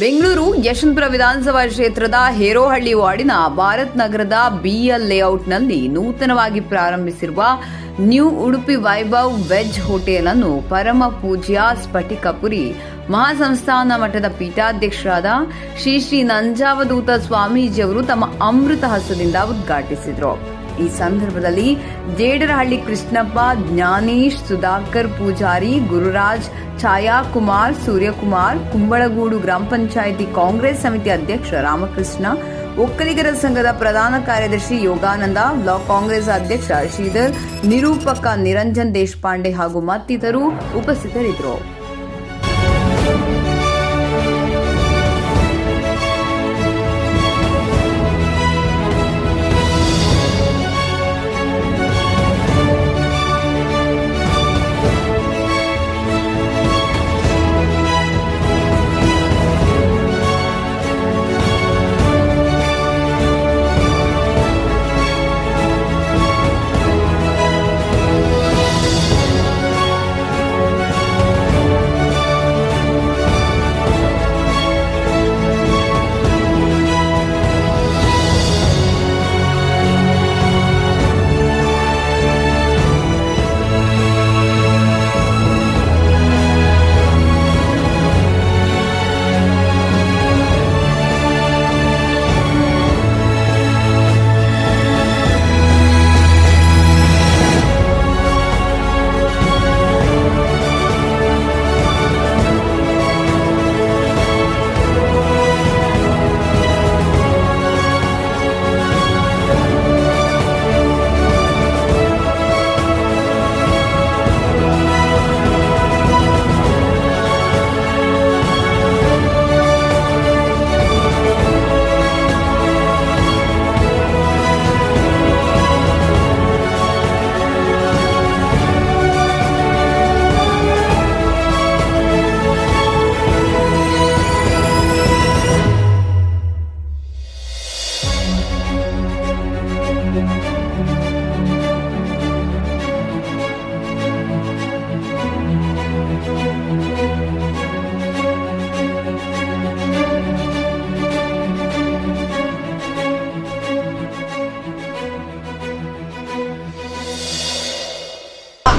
ಬೆಂಗಳೂರು ಯಶವಂತಪುರ ವಿಧಾನಸಭಾ ಕ್ಷೇತ್ರದ ಹೇರೋಹಳ್ಳಿ ವಾರ್ಡಿನ ಭಾರತ್ ನಗರದ ಬಿಎಲ್ ಲೇಔಟ್ನಲ್ಲಿ ನೂತನವಾಗಿ ಪ್ರಾರಂಭಿಸಿರುವ new Udupi Vaibhav veg hotel ಅನ್ನು ಪರಮ ಪೂಜ್ಯ ಸ್ಫಟಿಕಪುರಿ ಮಹಾಸಂಸ್ಥಾನ ಮಠದ ಪೀಠಾಧ್ಯಕ್ಷರಾದ ಶ್ರೀ ಶ್ರೀ ನಂಜಾವಧೂತ ಸ್ವಾಮೀಜಿಯವರು ತಮ್ಮ ಅಮೃತ ಹಸ್ತದಿಂದ ಉದ್ಘಾಟಿಸಿದರು. ಈ ಸಂದರ್ಭದಲ್ಲಿ ಜೇಡರಹಳ್ಳಿ ಕೃಷ್ಣಪ್ಪ, ಜ್ಞಾನೇಶ್, ಸುಧಾಕರ್ ಪೂಜಾರಿ, ಗುರುರಾಜ್ ಛಾಯಾ ಕುಮಾರ್ ಸೂರ್ಯಕುಮಾರ್, ಕುಂಬಳಗೂಡು ಗ್ರಾಮ ಪಂಚಾಯಿತಿ ಕಾಂಗ್ರೆಸ್ ಸಮಿತಿ ಅಧ್ಯಕ್ಷ ರಾಮಕೃಷ್ಣ, ಒಕ್ಕಲಿಗರ ಸಂಘದ ಪ್ರಧಾನ ಕಾರ್ಯದರ್ಶಿ ಯೋಗಾನಂದ, ಬ್ಲಾಕ್ ಕಾಂಗ್ರೆಸ್ ಅಧ್ಯಕ್ಷ ಶ್ರೀಧರ್, ನಿರೂಪಕ ನಿರಂಜನ್ ದೇಶಪಾಂಡೆ ಹಾಗೂ ಮತ್ತಿತರರು ಉಪಸ್ಥಿತರಿದ್ದರು.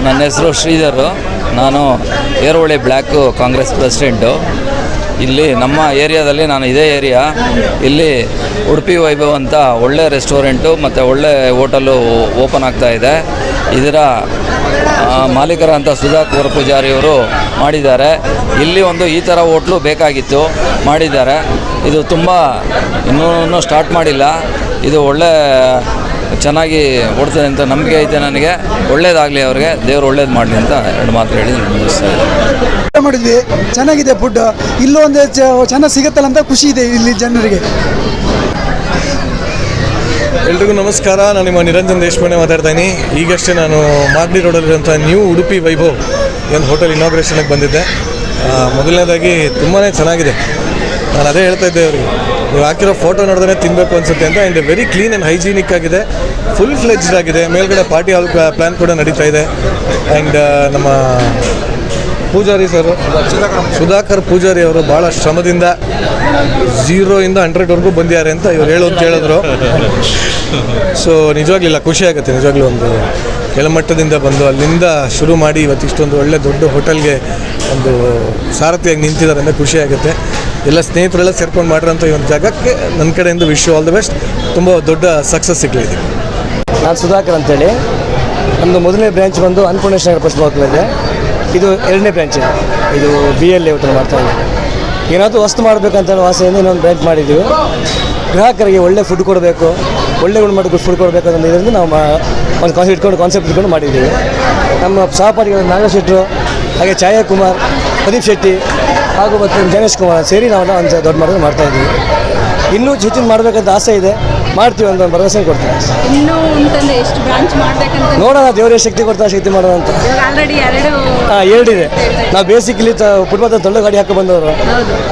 ನನ್ನ ಹೆಸರು ಶ್ರೀಧರ್. ನಾನು ಏರೋಹಳ್ಳಿ ಬ್ಲ್ಯಾಕು ಕಾಂಗ್ರೆಸ್ ಪ್ರೆಸಿಡೆಂಟು. ಇಲ್ಲಿ ನಮ್ಮ ಏರಿಯಾದಲ್ಲಿ ನಾನು ಇದೇ ಏರಿಯಾ. ಇಲ್ಲಿ ಉಡುಪಿ ವೈಭವ್ ಅಂತ ಒಳ್ಳೆ ರೆಸ್ಟೋರೆಂಟು ಮತ್ತು ಒಳ್ಳೆ ಹೋಟಲು ಓಪನ್ ಆಗ್ತಾ ಇದೆ. ಇದರ ಮಾಲೀಕರಂಥ ಸುಧಾಕರ್ ಪೂಜಾರಿಯವರು ಮಾಡಿದ್ದಾರೆ. ಇಲ್ಲಿ ಒಂದು ಈ ಥರ ಹೋಟ್ಲು ಬೇಕಾಗಿತ್ತು ಮಾಡಿದ್ದಾರೆ. ಇದು ತುಂಬ ಇನ್ನೂ ಸ್ಟಾರ್ಟ್ ಮಾಡಿಲ್ಲ. ಇದು ಒಳ್ಳೆ ಚೆನ್ನಾಗಿ ಓಡ್ತದೆ ಅಂತ ನಂಬಿಕೆ ಐತೆ ನನಗೆ. ಒಳ್ಳೇದಾಗಲಿ ಅವ್ರಿಗೆ. ದೇವ್ರು ಒಳ್ಳೇದು ಮಾಡಲಿ ಅಂತ ಎರಡು ಮಾತು ಹೇಳಿ ಊಟ ಮಾಡಿದ್ವಿ. ಚೆನ್ನಾಗಿದೆ ಫುಡ್ ಇಲ್ಲೋ ಒಂದು ಚ- ಚೆನ್ನಾಗಿ ಸಿಗುತ್ತಲ್ಲ ಅಂತ ಖುಷಿ ಇದೆ ಇಲ್ಲಿ ಜನರಿಗೆ. ಎಲ್ರಿಗೂ ನಮಸ್ಕಾರ. ನಾನು ನಿಮ್ಮ ನಿರಂಜನ್ ದೇಶಪಾಂಡೆ ಮಾತಾಡ್ತೀನಿ ಈಗಷ್ಟೇ ನಾನು ಮಾಗಡಿ ರೋಡಲ್ಲಿರುವಂಥ ನ್ಯೂ ಉಡುಪಿ ವೈಭವ್ ಒಂದು ಹೋಟೆಲ್ ಇನಾಗ್ರೇಷನ್ಗೆ ಬಂದಿದ್ದೆ. ಮೊದಲನೇದಾಗಿ ತುಂಬಾ ಚೆನ್ನಾಗಿದೆ. ನಾನು ಅದೇ ಹೇಳ್ತಾ ಇದ್ದೆ ಅವರಿಗೆ. ನೀವು ಹಾಕಿರೋ ಫೋಟೋ ನೋಡಿದ್ರೆ ತಿನ್ನಬೇಕು ಅನಿಸುತ್ತೆ ಅಂತ and very clean and hygienic ಆಗಿದೆ. ಫುಲ್ ಫ್ಲೆಜ್ಡ್ ಆಗಿದೆ. ಮೇಲ್ಗಡೆ ಪಾರ್ಟಿ ಹಾಲ್ ಪ್ಲ್ಯಾನ್ ಕೂಡ ನಡೀತಾ ಇದೆ. ಆ್ಯಂಡ್ ನಮ್ಮ ಪೂಜಾರಿ ಸರ್. ಸುಧಾಕರ್ ಪೂಜಾರಿ ಅವರು ಭಾಳ ಶ್ರಮದಿಂದ ಝೀರೋಯಿಂದ ಹಂಡ್ರೆಡ್ವರೆಗೂ ಬಂದಿದ್ದಾರೆ ಅಂತ ಇವ್ರು ಅಂತ ಹೇಳಿದ್ರು. ಸೊ ನಿಜವಾಗ್ಲಿಲ್ಲ ಖುಷಿ ಆಗುತ್ತೆ, ನಿಜವಾಗ್ಲೂ ಒಂದು ಕೆಳಮಟ್ಟದಿಂದ ಬಂದು ಅಲ್ಲಿಂದ ಶುರು ಮಾಡಿ ಇವತ್ತು ಇಷ್ಟೊಂದು ಒಳ್ಳೆ ದೊಡ್ಡ ಹೋಟೆಲ್ಗೆ ಒಂದು ಸಾರಥಿಯಾಗಿ ನಿಂತಿದ್ದಾರೆ ಅಂದರೆ ಖುಷಿ ಆಗುತ್ತೆ. ಎಲ್ಲ ಸ್ನೇಹಿತರೆಲ್ಲ ಸೇರ್ಕೊಂಡು ಮಾಡಿರೋಂಥ ಈ ಒಂದು ಜಾಗಕ್ಕೆ ನನ್ನ ಕಡೆಯಿಂದ ವಿಶ್ ಆಲ್ ದ ಬೆಸ್ಟ್ ತುಂಬ ದೊಡ್ಡ ಸಕ್ಸಸ್ ಸಿಗಲಿದೆ ನಾನು ಸುಧಾಕರ್ ಅಂತೇಳಿ. ನಮ್ಮದು ಮೊದಲನೇ ಬ್ರ್ಯಾಂಚ್ ಬಂದು ಅನ್ನಪೂರ್ಣೇಶ್ವರ ನಗರ ಪಶ್ಚಿಮ ಇದೆ. ಇದು ಎರಡನೇ ಬ್ರ್ಯಾಂಚ್ ಇದೆ. ಇದು ಬಿ ಎಲ್ ಲೇಔಟಲ್ಲಿ ಮಾಡ್ತಾ ಇದ್ದೀವಿ ಏನಾದರೂ ವಸ್ತು ಮಾಡಬೇಕಂತ ಆಸೆ ಆಸೆಯಿಂದ ಇನ್ನೊಂದು ಬ್ರ್ಯಾಂಚ್ ಮಾಡಿದ್ದೀವಿ ಗ್ರಾಹಕರಿಗೆ ಒಳ್ಳೆ ಫುಡ್ ಕೊಡಬೇಕು, ಒಳ್ಳೆ ಗುಣಮಟ್ಟದ ಫುಡ್ ಕೊಡಬೇಕು ಅಂತ ಇದರಿಂದ ನಾವು ಒಂದು ಕಾನ್ಸೆಪ್ಟ್ ಇಟ್ಕೊಂಡು ಕಾನ್ಸೆಪ್ಟ್ ಇಟ್ಕೊಂಡು ಮಾಡಿದ್ದೀವಿ ನಮ್ಮ ಸಹಪಾಠಿಗಳು ನಾಗೇಶ್ ಹಾಗೆ ಛಾಯಾ ಕುಮಾರ್ ಪ್ರದೀಪ್ ಶೆಟ್ಟಿ, ಹಾಗೂ ಮತ್ತು ಗಣೇಶ್ ಕುಮಾರ್ ಸೇರಿ ನಾವು ಒಂದು ದೊಡ್ಡ ಮಾಡೋದು ಮಾಡ್ತಾ ಇದ್ದೀವಿ ಇನ್ನೂ ಹೆಚ್ಚಿನ ಮಾಡಬೇಕಂತ ಆಸೆ ಇದೆ. ಮಾಡ್ತೀವಿ ಅಂತ ಒಂದು ಭರವಸೆ ಕೊಡ್ತೀವಿ ಇನ್ನೂ ಅಂತಂದ್ರೆ ಎಷ್ಟು ಬ್ರಾಂಚ್ ಮಾಡ್ಬೇಕಂತ? ನೋಡೋಣ ದೇವರೇ ಶಕ್ತಿ ಕೊಡ್ತಾ ಶಕ್ತಿ ಮಾಡೋಣ ಅಂತ. ಆಲ್ರೆಡಿ ಎರಡು ಹಾಂ ಹೇಳಿದೆ ನಾವು ಬೇಸಿಕಲಿ ಫುಟ್ಪಾತ್ ದೊಡ್ಡ ಗಾಡಿ ಹಾಕಿ ಬಂದವರು.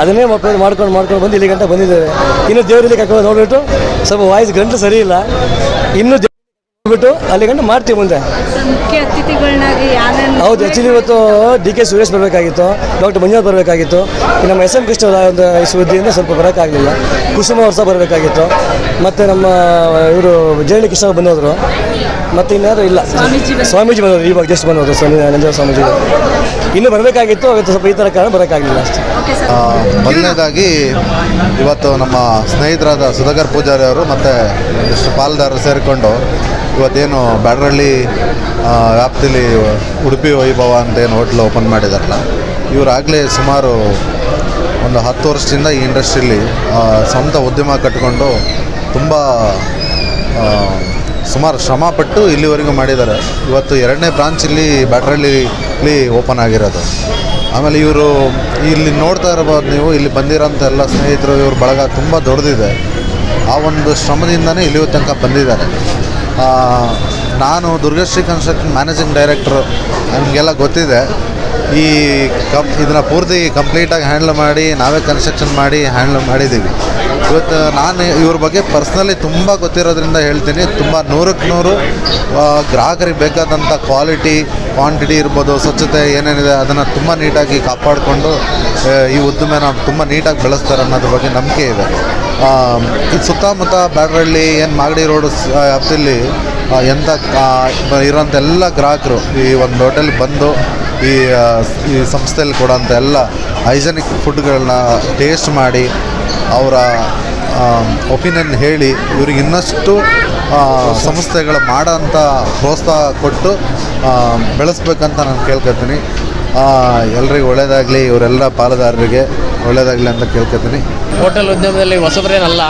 ಅದನ್ನೇ ಮಕ್ಕಳು ಮಾಡ್ಕೊಂಡು ಮಾಡ್ಕೊಂಡು ಬಂದು ಇಲ್ಲಿ ಗಂಟೆ ಬಂದಿದ್ದೇವೆ. ಇನ್ನು ದೇವರಲ್ಲಿ ಕರ್ಕೊಂಡು ನೋಡಿಬಿಟ್ಟು ಸ್ವಲ್ಪ ವಾಯ್ಸ್ ಗಂಟು ಸರಿ ಇಲ್ಲ. ಇನ್ನು ಬಿಟ್ಟು ಅಲ್ಲಿ ಗಂಟು ಮಾಡ್ತೀವಿ ಮುಂದೆ. ಮುಖ್ಯ ಅತಿಥಿಗಳನ್ನಾಗಿ ಯಾರನ್ನ ಹೌದು ಆ್ಯಕ್ಚುಲಿ ಇವತ್ತು ಡಿ ಕೆ ಸುರೇಶ್ ಬರಬೇಕಾಗಿತ್ತು ಡಾಕ್ಟರ್ ಮಂಜುನಾಥ್ ಬರಬೇಕಾಗಿತ್ತು ನಮ್ಮ ಎಸ್ ಎಂ ಕೃಷ್ಣ ಒಂದು ಸುದ್ದಿಯಿಂದ ಸ್ವಲ್ಪ ಬರೋಕ್ಕಾಗಲಿಲ್ಲ. ಕುಸುಮ ಅವ್ರ ಸಹ ಬರಬೇಕಾಗಿತ್ತು ಮತ್ತು ನಮ್ಮ ಇವರು ಜಯಣಿ ಕೃಷ್ಣ ಬಂದೋದ್ರು. ಮತ್ತು ಇನ್ಯಾರು ಇಲ್ಲ. ಸ್ವಾಮೀಜಿ ಬಂದವರು ಇವಾಗ ಜಸ್ಟ್ ಬಂದವರು ಸ್ವಾಮಿ ನಂಜ ಸ್ವಾಮೀಜಿ. ಇನ್ನೂ ಬರಬೇಕಾಗಿತ್ತು ಅವತ್ತು ಸ್ವಲ್ಪ ಈ ಥರ ಕಾರಣ ಬರೋಕ್ಕಾಗಲಿಲ್ಲ ಅಷ್ಟೇ. ಮೊದಲನೇದಾಗಿ ಇವತ್ತು ನಮ್ಮ ಸ್ನೇಹಿತರಾದ ಸುಧಾಕರ್ ಪೂಜಾರಿ ಅವರು ಮತ್ತು ಒಂದಿಷ್ಟು ಪಾಲ್ದಾರರು ಸೇರಿಕೊಂಡು ಇವತ್ತೇನು ಬ್ಯಾಡರಳ್ಳಿ ವ್ಯಾಪ್ತಿಲಿ ಉಡುಪಿ ವೈಭವ ಅಂತ ಏನು ಹೋಟ್ಲು ಓಪನ್ ಮಾಡಿದಾರಲ್ಲ ಇವರಾಗಲೇ ಸುಮಾರು ಒಂದು ಹತ್ತು ವರ್ಷದಿಂದ ಈ ಇಂಡಸ್ಟ್ರೀಲಿ ಸ್ವಂತ ಉದ್ಯಮ ಕಟ್ಕೊಂಡು ತುಂಬ ಸುಮಾರು ಶ್ರಮಪಟ್ಟು ಇಲ್ಲಿವರೆಗೂ ಮಾಡಿದ್ದಾರೆ. ಇವತ್ತು ಎರಡನೇ ಬ್ರಾಂಚ್ ಇಲ್ಲಿ ಬ್ಯಾಟ್ರಳ್ಳಿಲಿ ಓಪನ್ ಆಗಿರೋದು. ಆಮೇಲೆ ಇವರು ಇಲ್ಲಿ ನೋಡ್ತಾ ಇರಬಹುದು ನೀವು, ಇಲ್ಲಿ ಬಂದಿರೋಂಥ ಎಲ್ಲ ಸ್ನೇಹಿತರು, ಇವ್ರ ಬಳಗ ತುಂಬ ದೊಡ್ಡದಿದೆ. ಆ ಒಂದು ಶ್ರಮದಿಂದನೇ ಇಲ್ಲಿ ತನಕ ಬಂದಿದ್ದಾರೆ. ನಾನು ದುರ್ಗಶ್ರೀ ಕನ್ಸ್ಟ್ರಕ್ಷನ್ ಮ್ಯಾನೇಜಿಂಗ್ ಡೈರೆಕ್ಟ್ರು ನನಗೆಲ್ಲ ಗೊತ್ತಿದೆ. ಈ ಕಂ ಇದನ್ನು ಪೂರ್ತಿ ಕಂಪ್ಲೀಟಾಗಿ ಹ್ಯಾಂಡಲ್ ಮಾಡಿ ನಾವೇ ಕನ್ಸ್ಟ್ರಕ್ಷನ್ ಮಾಡಿ ಹ್ಯಾಂಡ್ಲ್ ಮಾಡಿದ್ದೀವಿ. ಇವತ್ತು ನಾನು ಇವ್ರ ಬಗ್ಗೆ ಪರ್ಸ್ನಲಿ ತುಂಬ ಗೊತ್ತಿರೋದ್ರಿಂದ ಹೇಳ್ತೀನಿ. ತುಂಬ ನೂರಕ್ಕೆ ನೂರು ಗ್ರಾಹಕರಿಗೆ ಬೇಕಾದಂಥ ಕ್ವಾಲಿಟಿ ಕ್ವಾಂಟಿಟಿ ಇರ್ಬೋದು ಸ್ವಚ್ಛತೆ ಏನೇನಿದೆ ಅದನ್ನು ತುಂಬ ನೀಟಾಗಿ ಕಾಪಾಡಿಕೊಂಡು ಈ ಉದ್ದಿಮೆನ ತುಂಬ ನೀಟಾಗಿ ಬೆಳೆಸ್ತಾರೆ ಅನ್ನೋದ್ರ ಬಗ್ಗೆ ನಂಬಿಕೆ ಇದೆ. ಈ ಸುತ್ತಮುತ್ತ ಬ್ಯಾಡ್ರಳ್ಳಿ ಏನು ಮಾಗಡಿ ರೋಡ್ ಆ, ಎಂಥ ಇರೋಂಥ ಎಲ್ಲ ಗ್ರಾಹಕರು ಈ ಒಂದು ಹೋಟೆಲ್ಗೆ ಬಂದು ಈ ಈ ಸಂಸ್ಥೆಯಲ್ಲಿ ಕೊಡೋಂಥ ಎಲ್ಲ ಹೈಜೆನಿಕ್ ಫುಡ್ಗಳನ್ನ ಟೇಸ್ಟ್ ಮಾಡಿ ಅವರ ಒಪಿನಿಯನ್ ಹೇಳಿ ಇವ್ರಿಗೆ ಇನ್ನಷ್ಟು ಸಂಸ್ಥೆಗಳು ಮಾಡೋಂಥ ಪ್ರೋತ್ಸಾಹ ಕೊಟ್ಟು ಬೆಳೆಸ್ಬೇಕಂತ ನಾನು ಕೇಳ್ಕೊತೀನಿ. ಎಲ್ರಿಗೂ ಒಳ್ಳೆಯದಾಗಲಿ ಇವರೆಲ್ಲ ಪಾಲುದಾರರಿಗೆ ಒಳ್ಳೆಯದಾಗಲಿ ಅಂತ ಕೇಳ್ಕೊತೀನಿ. ಹೋಟೆಲ್ ಉದ್ಯಮದಲ್ಲಿ ಹೊಸಬರೇನಲ್ಲ?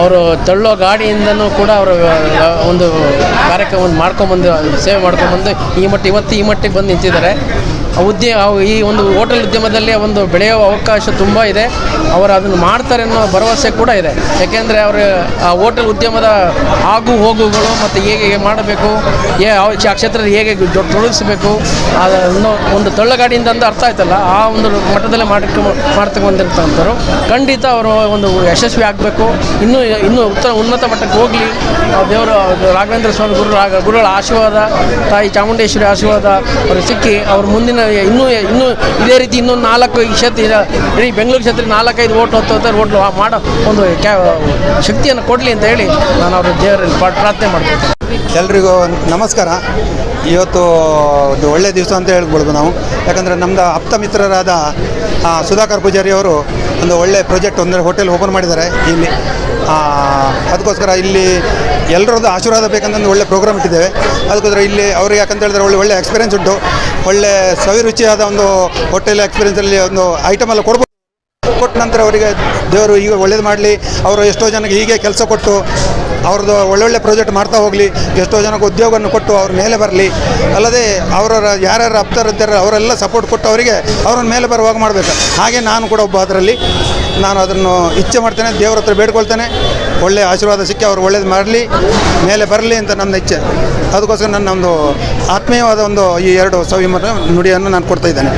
ಅವರು ತಳ್ಳೋ ಗಾಡಿಯಿಂದನೂ ಕೂಡ ಅವರು ಒಂದು ಕಾರ್ಯಕ್ರಮ ಮಾಡ್ಕೊಂಬಂದು, ಸೇವೆ ಮಾಡ್ಕೊಂಬಂದು ಈ ಮಟ್ಟ, ಇವತ್ತು ಈ ಮಟ್ಟಿಗೆ ಬಂದು ನಿಂತಿದ್ದಾರೆ. ಉದ್ಯ ಈ ಒಂದು ಹೋಟೆಲ್ ಉದ್ಯಮದಲ್ಲಿ ಒಂದು ಬೆಳೆಯುವ ಅವಕಾಶ ತುಂಬ ಇದೆ. ಅವರು ಅದನ್ನು ಮಾಡ್ತಾರೆ ಅನ್ನೋ ಭರವಸೆ ಕೂಡ ಇದೆ. ಯಾಕೆಂದರೆ ಅವರು, ಆ ಹೋಟೆಲ್ ಉದ್ಯಮದ ಆಗು ಹೋಗುಗಳು ಮತ್ತು ಹೇಗೆ ಮಾಡಬೇಕು ಏ ಆ ಕ್ಷೇತ್ರದಲ್ಲಿ ಹೇಗೆ ತೊಡಗಿಸಬೇಕು ಅನ್ನೋ ಒಂದು ತಳ್ಳಗಾಡಿಯಿಂದ ಅಂತ ಅರ್ಥ ಆಯ್ತಲ್ಲ, ಆ ಒಂದು ಮಟ್ಟದಲ್ಲೇ ಮಾಡ್ಕೊ ಮಾಡ್ತಕ್ಕೆ ಬಂದಿರ್ತಕ್ಕಂಥವ್ರು ಖಂಡಿತ ಅವರು ಒಂದು ಯಶಸ್ವಿ ಆಗಬೇಕು. ಇನ್ನೂ ಇನ್ನೂ ಉತ್ತರ ಉನ್ನತ ಮಟ್ಟಕ್ಕೆ ಹೋಗಲಿ. ದೇವರು ರಾಘವೇಂದ್ರ ಸ್ವಾಮಿ ಗುರು ರಾಗ ಗುರುಗಳ ಆಶೀರ್ವಾದ, ತಾಯಿ ಚಾಮುಂಡೇಶ್ವರಿ ಆಶೀರ್ವಾದ ಅವರು ಸಿಕ್ಕಿ, ಅವ್ರ ಮುಂದಿನ ಇನ್ನೂ ಇನ್ನೂ ಇದೇ ರೀತಿ ಇನ್ನೊಂದು ನಾಲ್ಕು ಈ ಕ್ಷೇತ್ರ ಇಡೀ ಬೆಂಗಳೂರು ಕ್ಷೇತ್ರ ನಾಲ್ಕೈದು ಓಟ್ ಹತ್ತು ಹೊತ್ತು ಓಟ್ ಮಾಡೋ ಒಂದು ಕ್ಯಾ ಶಕ್ತಿಯನ್ನು ಕೊಡಲಿ ಅಂತ ಹೇಳಿ ನಾನು ಅವ್ರ ದೇವರಲ್ಲಿ ಪ್ರಾ- ಪ್ರಾರ್ಥನೆ ಮಾಡ್ತೀನಿ. ಎಲ್ರಿಗೂ ನಮಸ್ಕಾರ. ಇವತ್ತು ಒಂದು ಒಳ್ಳೆಯ ದಿವಸ ಅಂತ ಹೇಳ್ಬೋದು ನಾವು. ಯಾಕಂದರೆ ನಮ್ಮದು ಆಪ್ತ ಮಿತ್ರರಾದ ಸುಧಾಕರ್ ಪೂಜಾರಿ ಅವರು ಒಂದು ಒಳ್ಳೆಯ ಪ್ರಾಜೆಕ್ಟ್ ಒಂದು ಹೋಟೆಲ್ ಓಪನ್ ಮಾಡಿದ್ದಾರೆ ಇಲ್ಲಿ. ಅದಕ್ಕೋಸ್ಕರ ಇಲ್ಲಿ ಎಲ್ಲರದ್ದು ಆಶೀರ್ವಾದ ಬೇಕಂತ ಒಂದು ಒಳ್ಳೆ ಪ್ರೋಗ್ರಾಮ್ ಇಟ್ಟಿದ್ದೇವೆ. ಅದಕ್ಕೋಸ್ಕರ ಇಲ್ಲಿ ಅವ್ರಿಗೆ ಯಾಕಂತ ಹೇಳಿದ್ರೆ ಒಳ್ಳೆ ಒಳ್ಳೆ ಎಕ್ಸ್ಪೀರಿಯನ್ಸ್ ಉಂಟು. ಒಳ್ಳೆ ಸವಿರುಚಿಯಾದ ಒಂದು ಹೋಟೆಲ್ ಎಕ್ಸ್ಪೀರಿಯನ್ಸಲ್ಲಿ ಒಂದು ಐಟಮ್ ಎಲ್ಲ ಕೊಡ್ಬೋದು. ಕೊಟ್ಟ ನಂತರ ಅವರಿಗೆ ದೇವರು ಈಗ ಒಳ್ಳೇದು ಮಾಡಲಿ, ಅವರು ಎಷ್ಟೋ ಜನಕ್ಕೆ ಹೀಗೆ ಕೆಲಸ ಕೊಟ್ಟು, ಅವ್ರದ್ದು ಒಳ್ಳೊಳ್ಳೆ ಪ್ರಾಜೆಕ್ಟ್ ಮಾಡ್ತಾ ಹೋಗಲಿ, ಎಷ್ಟೋ ಜನಕ್ಕೆ ಉದ್ಯೋಗವನ್ನು ಕೊಟ್ಟು ಅವ್ರ ಮೇಲೆ ಬರಲಿ. ಅಲ್ಲದೆ ಅವರ ಯಾರ್ಯಾರು ಅಪ್ತರಿದ್ದಾರೆ ಅವರೆಲ್ಲ ಸಪೋರ್ಟ್ ಕೊಟ್ಟು ಅವರಿಗೆ ಅವ್ರನ್ನ ಮೇಲೆ ಬರುವಾಗ ಮಾಡಬೇಕು. ಹಾಗೆ ನಾನು ಕೂಡ ಒಬ್ಬ ಅದರಲ್ಲಿ ನಾನು ಅದನ್ನು ಇಚ್ಛೆ ಮಾಡ್ತೇನೆ, ದೇವ್ರ ಹತ್ರ ಬೇಡ್ಕೊಳ್ತೇನೆ. ಒಳ್ಳೆಯ ಆಶೀರ್ವಾದ ಸಿಕ್ಕಿ ಅವ್ರು ಒಳ್ಳೇದು ಮಾಡಲಿ, ಮೇಲೆ ಬರಲಿ ಅಂತ ನನ್ನ ಇಚ್ಛೆ. ಅದಕ್ಕೋಸ್ಕರ ನನ್ನ ಒಂದು ಆತ್ಮೀಯವಾದ ಒಂದು ಈ ಎರಡು ಸವಿಮರ ನುಡಿಯನ್ನು ನಾನು ಕೊಡ್ತಾ ಇದ್ದೇನೆ.